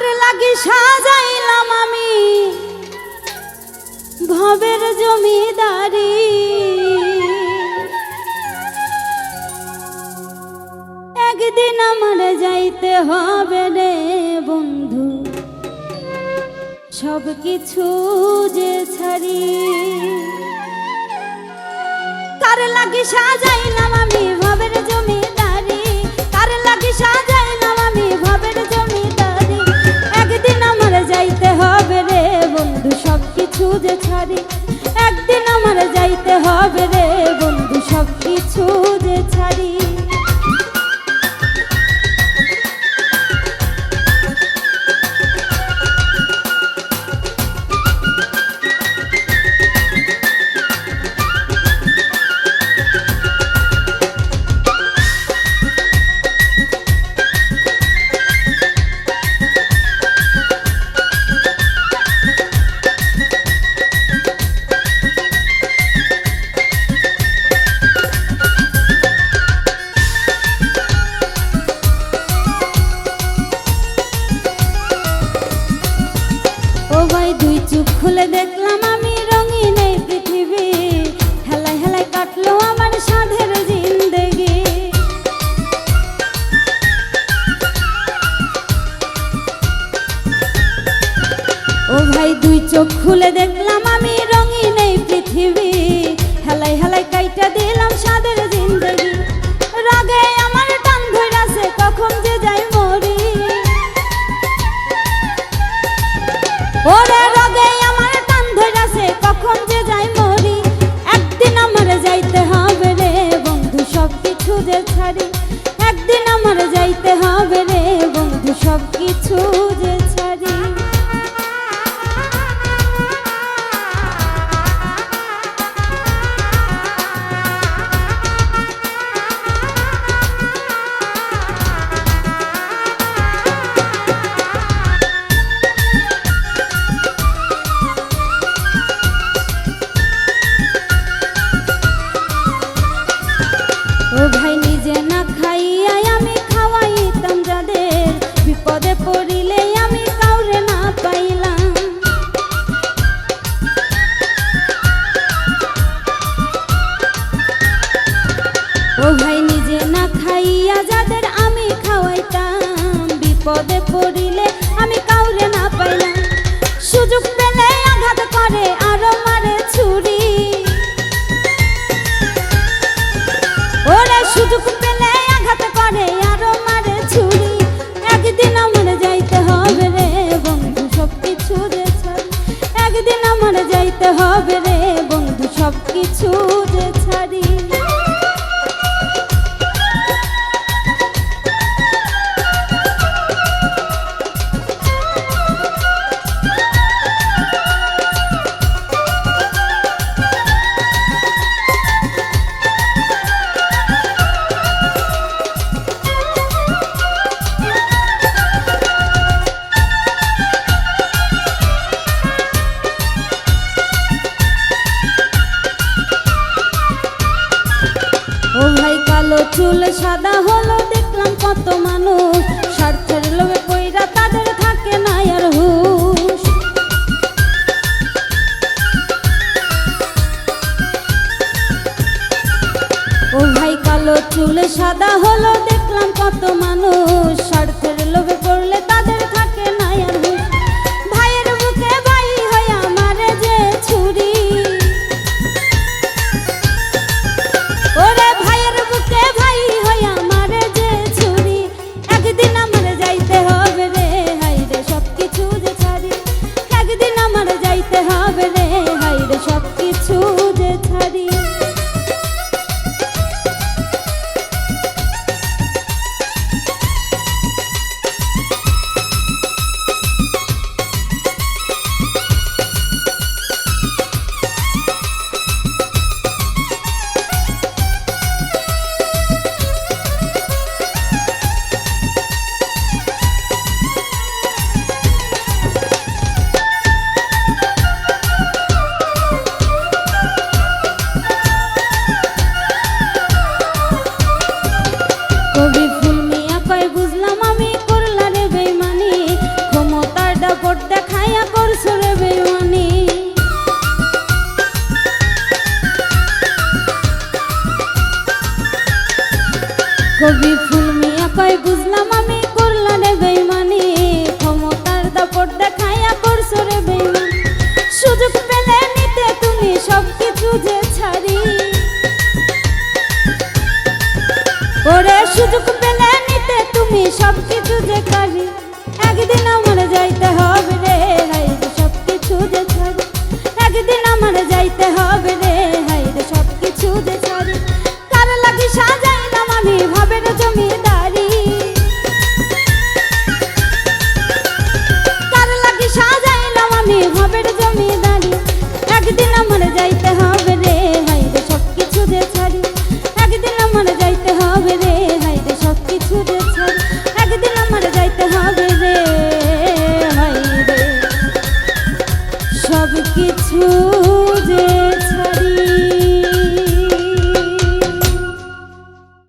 কার লাগি সাজাইলাম আমি ভবের জমিদারি। একদিন আমার যাইতে হবে রে বন্ধু, সব কিছু যে ছাড়ি। কার লাগি সাজাইলাম আমি কিছু ছাড়ি একদিন আমার যাইতে হবে রে বন্ধু সব কিছু ছাড়ি। ও ভাই দুই চোখ খুলে দেখলাম আমি রঙিন এই পৃথিবী। হেলাই হেলাই কাইটা দিলাম সাদের জিন্দেগি। রাগে আমার টান কখন যে যাই মরি। ওরে রগে আমার টান কখন যে যাই মরি। একদিন আমার যাইতে হবে রে বন্ধু সব কিছু যে ছাড়ি। একদিন আমার যাইতে হবে রে বন্ধু সব কিছু যে আমি খাওয়াইতাম বিপদে পড়িলে আমি কাউরে না পাইলাম। সুযোগ পেলে আঘাত করে, আরও মারে ছুরি। ওরে সুযোগ পেলে আঘাত করে, আরও মারে ছুরি। একদিন আমার যাইতে হবে রে বন্ধু সব কিছু একদিন আমার যাইতে হবে রে কালো চুল, সাদা হলো, দেখলাম কত মানুষ। স্বার্থের লোভে কইরা তাদের থাকে না আর হুশ। ও ভাই, কালো চুল, সাদা হলো, দেখলাম কত মানুষ। স্বার্থের লোভে পড়লে গোড্ডা খায়া করছ রে বেমানি কবি ফুল মিয়া কয়, বুঝলাম আমি করলা রে বেমানি ক্ষমতার দাপটটা খায়া করছ বেমানি সুযোগ পেলে নিতে তুমি সব কিছু যে ছাড়ি। ওরে সুযোগ পেলে নিতে তুমি সব কিছু যে কারি। একদিন আমার যাইতে হবে রে সব কিছু যে একদিন আমার যাইতে হবে